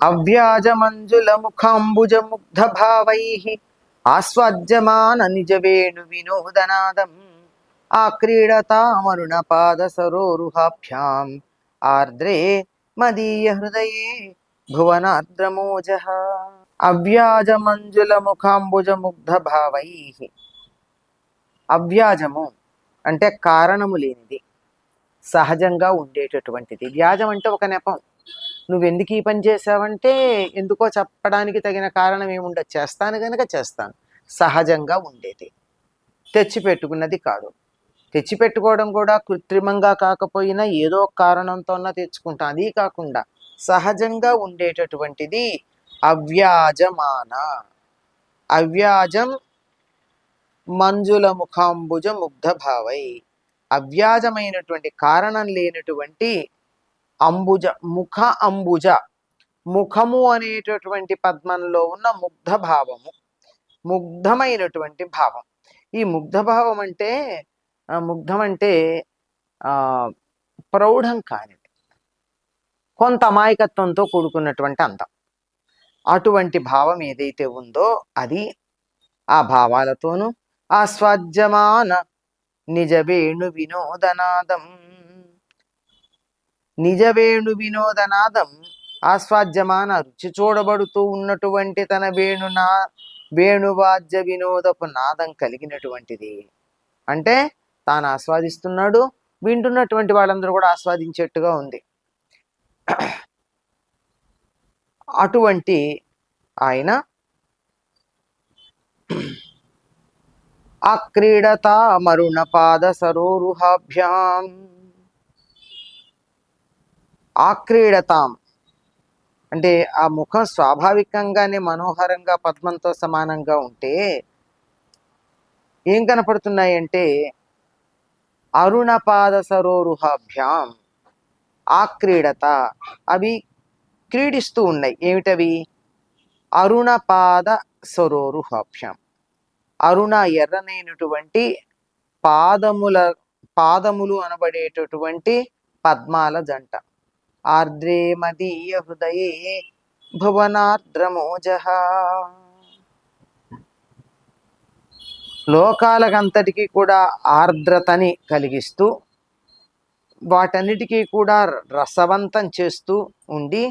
అవ్యాజమంజుల ముఖాంబుజ ముగ్ధ భావై ఆస్వాద్యమాన నిజ వేణు వినోదనాదం ఆ క్రీడతామరుణ పాద సరోరుహాభ్యాం ఆర్ద్రే మదీయ హృదయే భువనార్ద్రమోజ అవ్యాజమంజుల ముఖాంబుజ ముగ్ధ భావై అవ్యాజము అంటే కారణము లేనిది సహజంగా ఉండేటటువంటిది. వ్యాజం అంటే ఒక నెపం. నువ్వు ఎందుకు ఈ పని చేసావంటే ఎందుకో చెప్పడానికి తగిన కారణం ఏముండదు. చేస్తాను కనుక చేస్తాను. సహజంగా ఉండేది. తెచ్చిపెట్టుకున్నది కాదు. తెచ్చిపెట్టుకోవడం కూడా కృత్రిమంగా కాకపోయినా ఏదో కారణంతోన తెచ్చుకుంటాను. అది కాకుండా సహజంగా ఉండేటటువంటిది అవ్యాజమాన. అవ్యాజం మంజుల ముఖాంబుజ ముగ్ధ భావై. అవ్యాజమైనటువంటి కారణం లేనటువంటి అంబుజ ముఖ అంబుజ. ముఖము అనేటటువంటి పద్మంలో ఉన్న ముగ్ధ భావము. ముగ్ధమైనటువంటి భావం. ఈ ముగ్ధ భావం అంటే ముగ్ధం అంటే ఆ ప్రౌఢం కానిది. కొంత అమాయకత్వంతో కూడుకున్నటువంటి అందం. అటువంటి భావం ఏదైతే ఉందో అది ఆ భావాలతోనూ ఆస్వాద్యమాన నిజవేణు వినోదనాదం నిజవేణు వినోదనాదం ఆస్వాద్యమాన రుచి చూడబడుతూ ఉన్నటువంటి తన వేణునా వేణువాద్య వినోదపు నాదం కలిగినటువంటిది. అంటే తాను ఆస్వాదిస్తున్నాడు వింటున్నటువంటి వాళ్ళందరూ కూడా ఆస్వాదించేట్టుగా ఉంది. అటువంటి ఆయన అక్రీడత మరుణ పాద సరోరుహాభ్యాం ఆక్రీడతాం. అంటే ఆ ముఖం స్వాభావికంగానే మనోహరంగా పద్మంతో సమానంగా ఉంటే ఏం కనపడుతున్నాయి అంటే అరుణపాద సరోరుహాభ్యాం ఆక్రీడత అవి క్రీడిస్తూ ఉన్నాయి. ఏమిటవి? అరుణపాద సరోరుహాభ్యాం అరుణ ఎర్రనైనటువంటి పాదముల పాదములు అనబడేటటువంటి పద్మాల జంట. ఆర్ద్రే మదీయ హృదయే భువనార్ద్రమోజ లోకాలకంతటికీ కూడా ఆర్ద్రతని కలిగిస్తూ వాటన్నిటికీ కూడా రసవంతం చేస్తూ ఉండి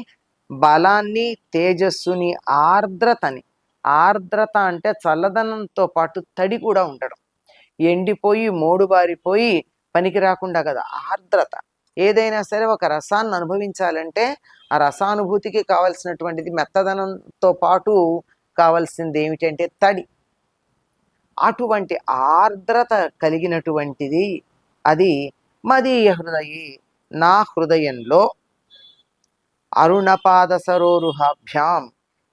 బలాన్ని తేజస్సుని ఆర్ద్రతని ఆర్ద్రత అంటే చల్లదనంతో పాటు తడి కూడా ఉండడం. ఎండిపోయి మోడుబారిపోయి పనికి రాకుండా కదా ఆర్ద్రత. ఏదైనా సరే ఒక రసాన్ని అనుభవించాలంటే ఆ రసానుభూతికి కావలసినటువంటిది మెత్తదనంతో పాటు కావలసింది ఏమిటంటే తడి. అటువంటి ఆర్ద్రత కలిగినటువంటిది అది మదీయ హృదయ. నా హృదయంలో అరుణపాద సరోరుహాభ్యాం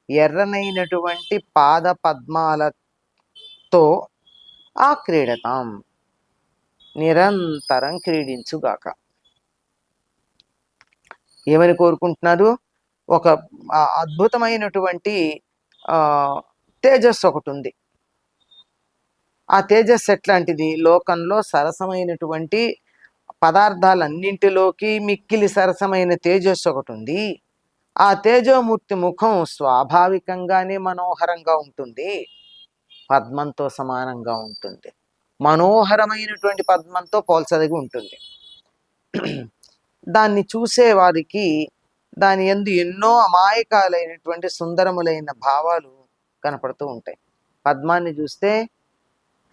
ఎర్రనైనటువంటి పాద పద్మాలతో ఆ క్రీడతాం నిరంతరం క్రీడించుగాక. ఏమని కోరుకుంటున్నారు? ఒక అద్భుతమైనటువంటి తేజస్సు ఒకటి ఉంది. ఆ తేజస్సు ఎట్లాంటిది? లోకంలో సరసమైనటువంటి పదార్థాలన్నింటిలోకి మిక్కిలి సరసమైన తేజస్సు ఒకటి ఉంది. ఆ తేజోమూర్తి ముఖం స్వాభావికంగానే మనోహరంగా ఉంటుంది. పద్మంతో సమానంగా ఉంటుంది. మనోహరమైనటువంటి పద్మంతో పోల్చదగి ఉంటుంది దాన్ని చూసే వారికి దాని ఎందు ఎన్నో అమాయకాలైనటువంటి సుందరములైన భావాలు కనపడుతూ ఉంటాయి. పద్మాన్ని చూస్తే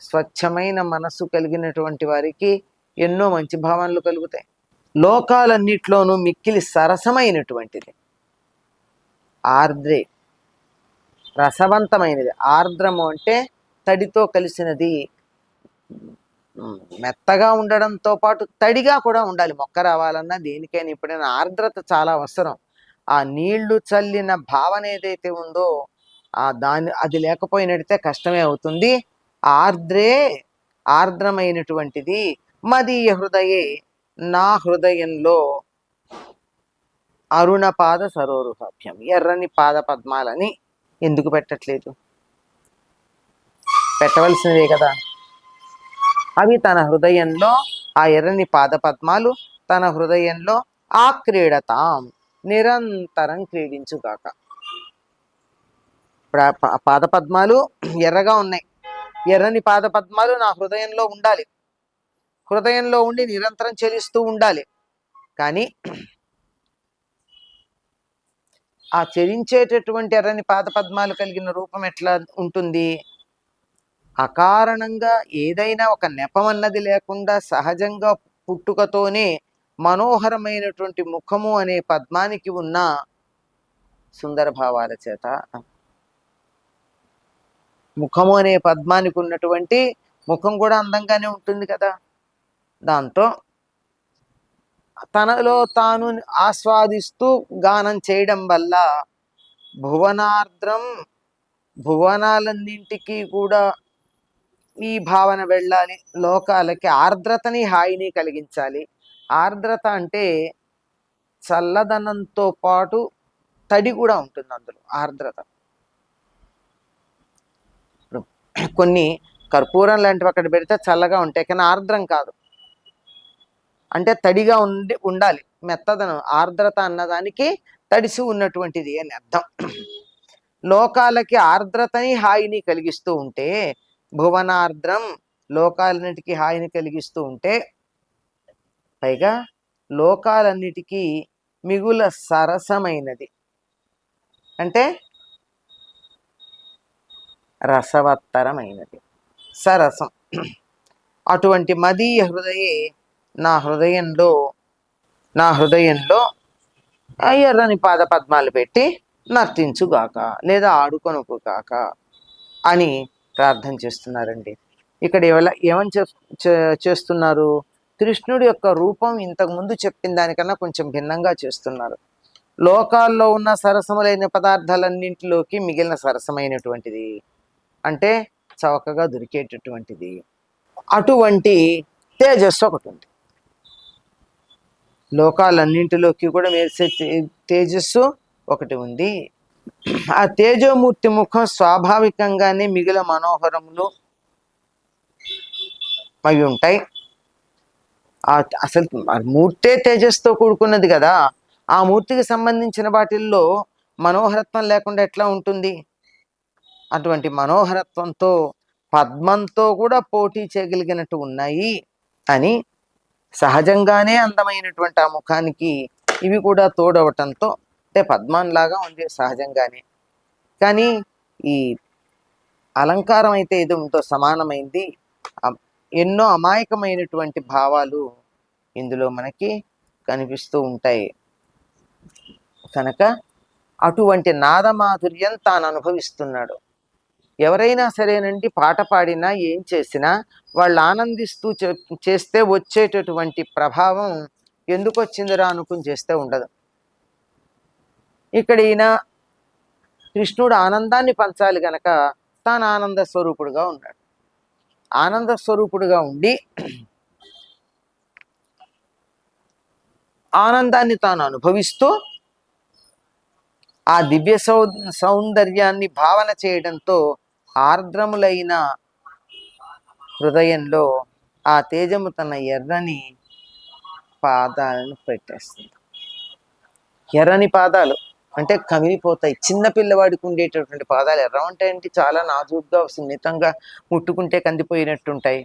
స్వచ్ఛమైన మనస్సు కలిగినటువంటి వారికి ఎన్నో మంచి భావనలు కలుగుతాయి. లోకాలన్నిట్లోనూ మిక్కిలి సరసమైనటువంటిది. ఆర్ద్రే రసవంతమైనది. ఆర్ద్రము అంటే తడితో కలిసినది మెత్తగా ఉండడంతో పాటు తడిగా కూడా ఉండాలి. మొక్క రావాలన్నా దేనికైనా ఎప్పుడైనా ఆర్ద్రత చాలా అవసరం. ఆ నీళ్ళు చల్లిన భావన ఏదైతే ఉందో ఆ దాని అది లేకపోయినట్టే కష్టమే అవుతుంది. ఆర్ద్రే ఆర్ద్రమైనటువంటిది మదీయ హృదయే. నా హృదయంలో అరుణ పాద సరోరుహాభ్యం ఎర్రని పాద పద్మాలని ఎందుకు పెట్టట్లేదు? పెట్టవలసినదే కదా. అవి తన హృదయంలో ఆ ఎర్రని పాదపద్మాలు తన హృదయంలో ఆ క్రీడతాం నిరంతరం క్రీడించుగాక. ఇప్పుడు ఆ పాదపద్మాలు ఎర్రగా ఉన్నాయి. ఎర్రని పాదపద్మాలు నా హృదయంలో ఉండాలి. హృదయంలో ఉండి నిరంతరం చెలిస్తూ ఉండాలి. కానీ ఆ చెరించేటటువంటి ఎర్రని పాదపద్మాలు కలిగిన రూపం ఎట్లా ఉంటుంది? అకారణంగా ఏదైనా ఒక నెపం అన్నది లేకుండా సహజంగా పుట్టుకతోనే మనోహరమైనటువంటి ముఖము అనే పద్మానికి ఉన్న సుందర భావాల చేత ముఖము అనే పద్మానికి ఉన్నటువంటి ముఖం కూడా అందంగానే ఉంటుంది కదా. దాంతో తనలో తాను ఆస్వాదిస్తూ గానం చేయడం వల్ల భువనార్ద్రం భువనాలన్నింటికి కూడా ఈ భావన వెళ్ళాలి. లోకాలకి ఆర్ద్రతని హాయిని కలిగించాలి. ఆర్ద్రత అంటే చల్లదనంతో పాటు తడి కూడా ఉంటుంది అందులో ఆర్ద్రత. కొన్ని కర్పూరం లాంటివి అక్కడ పెడితే చల్లగా ఉంటాయి. కానీ ఆర్ద్రం కాదు. అంటే తడిగా ఉండి ఉండాలి. మెత్తదనం ఆర్ద్రత అన్నదానికి తడిసి ఉన్నటువంటిది అని అర్థం. లోకాలకి ఆర్ద్రతని హాయిని కలిగిస్తూ ఉంటే భువనార్ద్రం లోకాలన్నిటికీ హాయిని కలిగిస్తూ ఉంటే పైగా లోకాలన్నిటికీ మిగుల సరసమైనది. అంటే రసవత్తరమైనది. సరసం. అటువంటి మదీయ హృదయే నా హృదయంలో నా హృదయంలో ఎర్రని పాద పద్మాలు పెట్టి నర్తించుగాక లేదా ఆడుకొనుకు కాక అని ప్రార్థన చేస్తున్నారండి. ఇక్కడ ఎవల ఏమని చెప్- చే- చేస్తున్నారు? కృష్ణుడి యొక్క రూపం ఇంతకు ముందు చెప్పిన దానికన్నా కొంచెం భిన్నంగా చేస్తున్నారు. లోకాల్లో ఉన్న సరసములైన పదార్థాలన్నింటిలోకి మిగిలిన సరసమైనటువంటిది. అంటే చవకగా దొరికేటటువంటిది. అటువంటి తేజస్సు ఒకటి ఉంది. లోకాలన్నింటిలోకి కూడా వేసే తేజస్సు ఒకటి ఉంది. ఆ తేజోమూర్తి ముఖం స్వాభావికంగానే మిగిలిన మనోహరములు అవి ఉంటాయి. ఆ అసలు మూర్తే తేజస్తో కూడుకున్నది కదా. ఆ మూర్తికి సంబంధించిన వాటిల్లో మనోహరత్వం లేకుండా ఎట్లా ఉంటుంది? అటువంటి మనోహరత్వంతో పద్మంతో కూడా పోటీ చేయగలిగినట్టు ఉన్నాయి అని సహజంగానే అందమైనటువంటి ఆ ముఖానికి ఇవి కూడా తోడవటంతో అంటే పద్మాన్లాగా ఉంది సహజంగానే. కానీ ఈ అలంకారం అయితే ఇది ఉందో సమానమైంది. ఎన్నో అమాయకమైనటువంటి భావాలు ఇందులో మనకి కనిపిస్తూ ఉంటాయి. కనుక అటువంటి నాదమాధుర్యం తాను అనుభవిస్తున్నాడు. ఎవరైనా సరేనండి పాట పాడినా ఏం చేసినా వాళ్ళు ఆనందిస్తూ చేస్తే వచ్చేటటువంటి ప్రభావం ఎందుకు వచ్చిందిరా అనుకుని చేస్తే ఉండదు. ఇక్కడ ఈయన కృష్ణుడు ఆనందాన్ని పంచాలి గనక తాను ఆనంద స్వరూపుడుగా ఉన్నాడు. ఆనంద స్వరూపుడుగా ఉండి ఆనందాన్ని తాను అనుభవిస్తూ ఆ దివ్య సౌ సౌందర్యాన్ని భావన చేయడంతో ఆర్ద్రములైన హృదయంలో ఆ తేజము తన ఎర్రని పాదాలను పెట్టేస్తుంది. ఎర్రని పాదాలు అంటే కమిలిపోతాయి. చిన్న పిల్లవాడికి ఉండేటటువంటి పాదాలు ఎలా ఉంటాయంటే చాలా నాజూగ్గా సున్నితంగా ముట్టుకుంటే కందిపోయినట్టుంటాయి.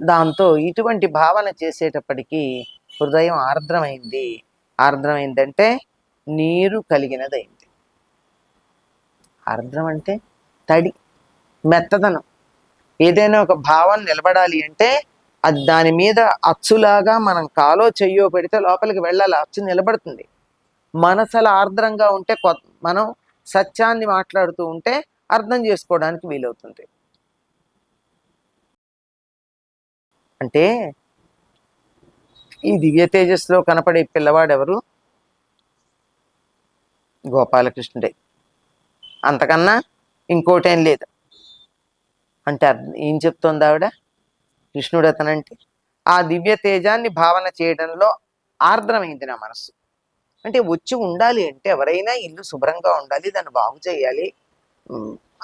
దాంతో ఇటువంటి భావన చేసేటప్పటికీ హృదయం ఆర్ద్రమైంది. ఆర్ద్రమైందంటే నీరు కలిగినదైంది. ఆర్ద్రం అంటే తడి మెత్తదనం. ఏదైనా ఒక భావం నిలబడాలి అంటే అది దాని మీద అచ్చులాగా మనం కాలో చెయ్యో పెడితే లోపలికి వెళ్ళాలి. అచ్చు నిలబడుతుంది. మనసల ఆర్ద్రంగా ఉంటే కొత్త మనం సత్యాన్ని మాట్లాడుతూ ఉంటే అర్థం చేసుకోవడానికి వీలవుతుంది. అంటే ఈ దివ్య తేజస్సులో కనపడే పిల్లవాడు ఎవరు గోపాలకృష్ణుడే. అంతకన్నా ఇంకోటేం లేదు. అంటే అర్థం- ఏం చెప్తోంది ఆవిడ? కృష్ణుడు అతనంటే ఆ దివ్య తేజాన్ని భావన చేయడంలో ఆర్ద్రమైంది నా మనసు అంటే వచ్చి ఉండాలి అంటే ఎవరైనా ఇల్లు శుభ్రంగా ఉండాలి దాన్ని బాగు చేయాలి.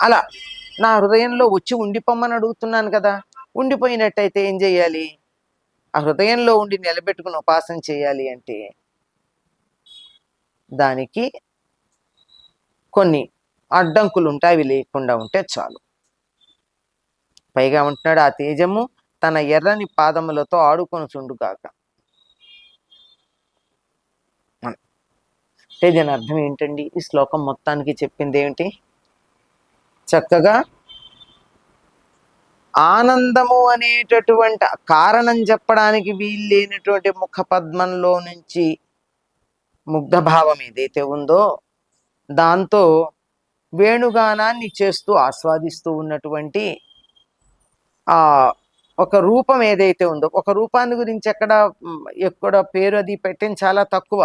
అలా. నా హృదయంలో వచ్చి ఉండిపోమ్మని అడుగుతున్నాను కదా. ఉండిపోయినట్టయితే ఏం చేయాలి? ఆ హృదయంలో ఉండి నిలబెట్టుకుని ఉపాసన చేయాలి అంటే దానికి కొన్ని అడ్డంకులు ఉంటాయి అవి లేకుండా ఉంటే చాలు. పైగా ఉంటున్నాడు ఆ తేజము తన ఎర్రని పాదములతో ఆడుకొని చుండుగాక అంటే దీని అర్థం ఏంటండి? ఈ శ్లోకం మొత్తానికి చెప్పింది ఏమిటి? చక్కగా ఆనందము అనేటటువంటి కారణం చెప్పడానికి వీల్లేనటువంటి ముఖ పద్మంలో నుంచి ముగ్ధ భావం ఏదైతే ఉందో దాంతో వేణుగానాన్ని చేస్తూ ఆస్వాదిస్తూ ఉన్నటువంటి ఆ ఒక రూపం ఏదైతే ఉందో ఒక రూపాన్ని గురించి ఎక్కడ ఎక్కడ పేరు అది పెట్టిన చాలా తక్కువ.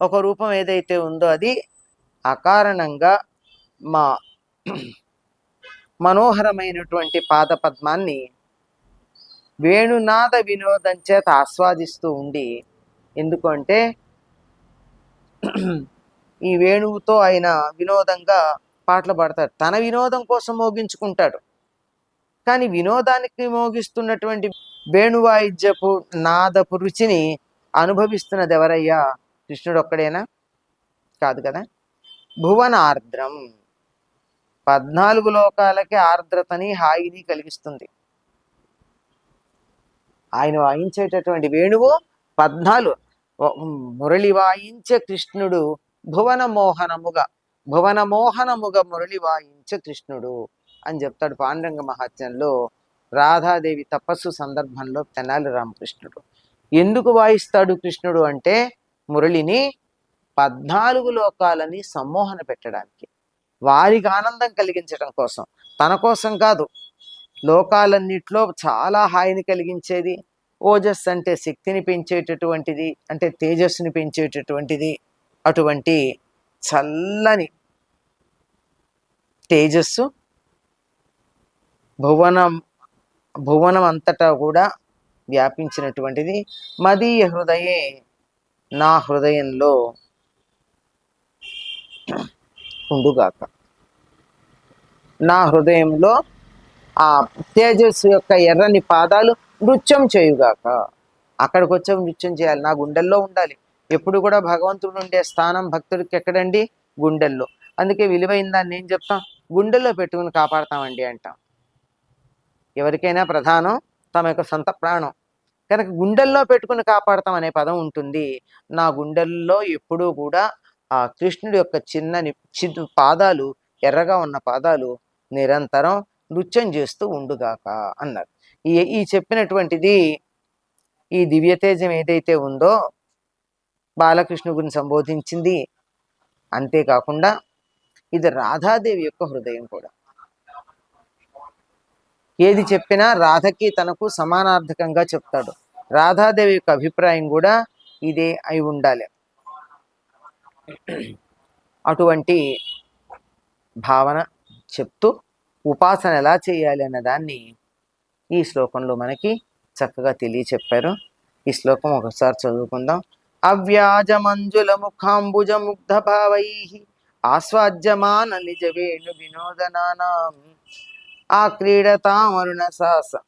ఒక రూపం ఏదైతే ఉందో అది అకారణంగా మా మనోహరమైనటువంటి పాద పద్మాన్ని వేణునాద వినోదం చేత ఆస్వాదిస్తూ ఉండి ఎందుకంటే ఈ వేణువుతో ఆయన వినోదంగా పాటలు పాడతాడు. తన వినోదం కోసం మోగించుకుంటాడు. కానీ వినోదానికి మోగిస్తున్నటువంటి వేణువాయిద్యపు నాదపు రుచిని అనుభవిస్తున్నది ఎవరయ్యా? కృష్ణుడు ఒక్కడేనా కాదు కదా. భువన ఆర్ద్రం పద్నాలుగు లోకాలకి ఆర్ద్రతని హాయిని కలిగిస్తుంది. ఆయన వాయించేటటువంటి వేణువు పద్నాలుగు మురళి వాయించే కృష్ణుడు భువన మోహనముగా భువన మోహనముగా మురళి వాయించే కృష్ణుడు అని చెప్తాడు పాండురంగ మహాత్యంలో రాధాదేవి తపస్సు సందర్భంలో తెనాలి రామకృష్ణుడు. ఎందుకు వాయిస్తాడు కృష్ణుడు అంటే మురళిని పద్నాలుగు లోకాలని సమ్మోహన పెట్టడానికి వారికి ఆనందం కలిగించడం కోసం. తన కోసం కాదు లోకాలన్నిట్లో చాలా హాయిని కలిగించేది ఓజస్ అంటే శక్తిని పెంచేటటువంటిది అంటే తేజస్సుని పెంచేటటువంటిది అటువంటి చల్లని తేజస్సు భువనం భువనం అంతటా కూడా వ్యాపించినటువంటిది మదీయ హృదయే. నా హృదయంలో ఉండుగాక. నా హృదయంలో ఆ తేజస్సు యొక్క ఎర్రని పాదాలు నృత్యం చేయుగాక. అక్కడికి వచ్చే నృత్యం చేయాలి. నా గుండెల్లో ఉండాలి. ఎప్పుడు కూడా భగవంతుడు ఉండే స్థానం భక్తుడికి ఎక్కడండి? గుండెల్లో. అందుకే విలువైన దాన్ని ఏం చెప్తాం? గుండెల్లో పెట్టుకుని కాపాడతామండి అంటాం. ఎవరికైనా ప్రధానం తమ యొక్క సొంత ప్రాణం. కనుక గుండెల్లో పెట్టుకుని కాపాడతాం అనే పదం ఉంటుంది. నా గుండెల్లో ఎప్పుడూ కూడా ఆ కృష్ణుడి యొక్క చిన్నని చిన్న పాదాలు ఎర్రగా ఉన్న పాదాలు నిరంతరం నృత్యం చేస్తూ ఉండుగాక అన్నారు. ఈ ఈ చెప్పినటువంటిది ఈ దివ్యతేజం ఏదైతే ఉందో బాలకృష్ణ గురిని సంబోధించింది. అంతేకాకుండా ఇది రాధాదేవి యొక్క హృదయం కూడా. ఏది చెప్పినా రాధకి తనకు సమానార్థకంగా చెప్తాడు. రాధాదేవి యొక్క అభిప్రాయం కూడా ఇదే అయి ఉండాలి. అటువంటి భావన చెప్తూ ఉపాసన ఎలా చేయాలి అన్న దాన్ని ఈ శ్లోకంలో మనకి చక్కగా తెలియచెప్పారు. ఈ శ్లోకం ఒకసారి చదువుకుందాం. అవ్యాజ మంజుల ముఖాంబుజ ముగ్ధ భావై ఆస్వాద్యమాన నిజ వేణు వినోదనానాం ఆ క్రీడతామరుణ సాస.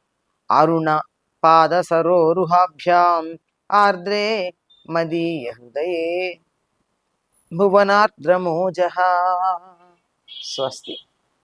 అరుణ పాద సరోరుహాభ్యాం. ఆర్ద్రే మదీయ హృదయే. భువనార్ద్రమోజ స్వస్తి.